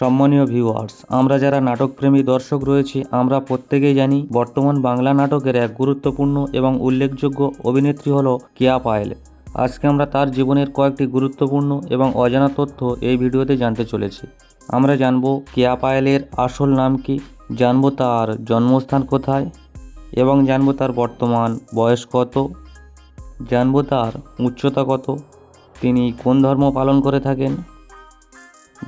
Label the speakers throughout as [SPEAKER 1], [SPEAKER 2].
[SPEAKER 1] সম্মানীয় ভিউয়ার্স আমরা যারা নাটকপ্রেমী দর্শক রয়েছি, আমরা প্রত্যেকেই জানি বর্তমান বাংলা নাটকের এক গুরুত্বপূর্ণ এবং উল্লেখযোগ্য অভিনেত্রী হলো কেয়া পায়েল। আজকে আমরা তার জীবনের কয়েকটি গুরুত্বপূর্ণ এবং অজানা তথ্য এই ভিডিওতে জানতে চলেছি। আমরা জানব কেয়া পায়েলের আসল নাম কি, জানব তার জন্মস্থান কোথায়, এবং জানব তার বর্তমান বয়স কত, জানব তার উচ্চতা কত, তিনি কোন ধর্ম পালন করে থাকেন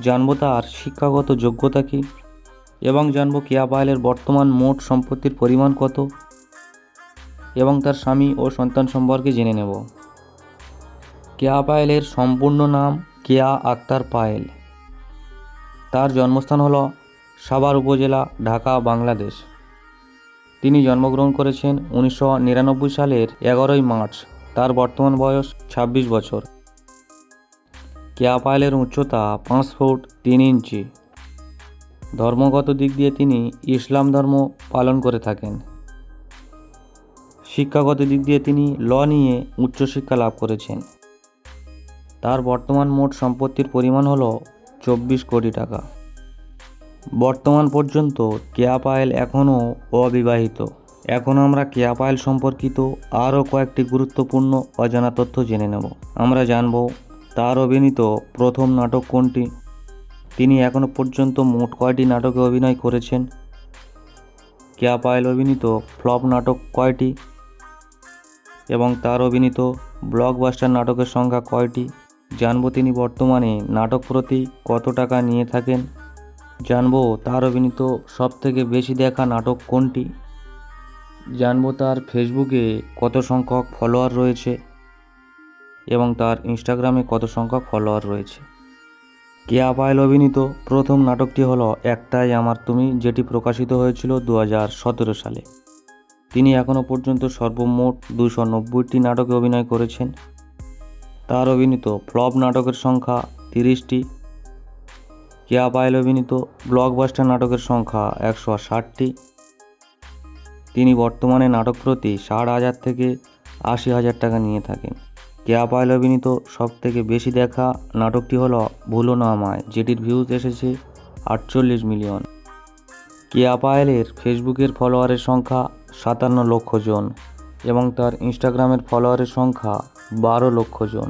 [SPEAKER 1] জানব তার শিক্ষাগত যোগ্যতা কী এবং জানব কেয়া পায়েলের বর্তমান মোট সম্পত্তির পরিমাণ কত এবং তার স্বামী ও সন্তান সম্পর্কে জেনে নেব। কেয়া পায়েলের সম্পূর্ণ নাম কেয়া আক্তার পায়েল। তার জন্মস্থান হল সাভার উপজেলা, ঢাকা, বাংলাদেশ। তিনি জন্মগ্রহণ করেছেন উনিশশো নিরানব্বই সালের এগারোই মার্চ। তার বর্তমান বয়স ২৬ বছর। কেয়া পায়েলের উচ্চতা পাঁচ ফুট তিন ইঞ্চি। ধর্মগত দিক দিয়ে তিনি ইসলাম ধর্ম পালন করে থাকেন। শিক্ষাগত দিক দিয়ে তিনি ল নিয়ে উচ্চশিক্ষা লাভ করেছেন। তার বর্তমান মোট সম্পত্তির পরিমাণ হলো চব্বিশ কোটি টাকা। বর্তমান পর্যন্ত কেয়া পায়েল এখনও অবিবাহিত। এখন আমরা কেয়া পায়েল সম্পর্কিত আরও কয়েকটি গুরুত্বপূর্ণ অজানা তথ্য জেনে নেব। আমরা জানব তার অভিনীত প্রথম নাটক কোনটি? তিনি এখনও পর্যন্ত মোট কয়টি নাটকে অভিনয় করেছেন? কেয়া পায়েল অভিনীত ফ্লপ নাটক কয়টি? এবং তার অভিনীত ব্লকবাস্টার নাটকের সংখ্যা কয়টি? জানব তিনি বর্তমানে নাটক প্রতি কত টাকা নিয়ে থাকেন? জানব তার অভিনীত সবথেকে বেশি দেখা নাটক কোনটি? জানব তার ফেসবুকে কত সংখ্যক ফলোয়ার রয়েছে? এবং তার ইনস্টাগ্রামে কত সংখ্যক ফলোয়ার রয়েছে। কেয়া পায়েল অভিনীত প্রথম নাটকটি হলো একটাই আমার তুমি, যেটি প্রকাশিত হয়েছিল দু সালে। তিনি এখনও পর্যন্ত সর্বমোট দুশো নব্বইটি নাটকে অভিনয় করেছেন। তার অভিনীত ফ্লপ নাটকের সংখ্যা তিরিশটি। কেয়া পায়েল অভিনীত ব্লকবাস্টার নাটকের সংখ্যা একশো ষাটটি। তিনি বর্তমানে নাটক প্রতি ষাট হাজার থেকে আশি হাজার টাকা নিয়ে থাকেন। কেয়া পায়েল অভিনীত সব থেকে বেশি দেখা নাটকটি হলো ভুলো না আমায় যেটির ভিউজ এসেছে আটচল্লিশ মিলিয়ন। কেয়া পায়েলের ফেসবুকের ফলোয়ারের সংখ্যা সাতান্ন লক্ষ জন এবং তার ইনস্টাগ্রামের ফলোয়ারের সংখ্যা বারো লক্ষ জন।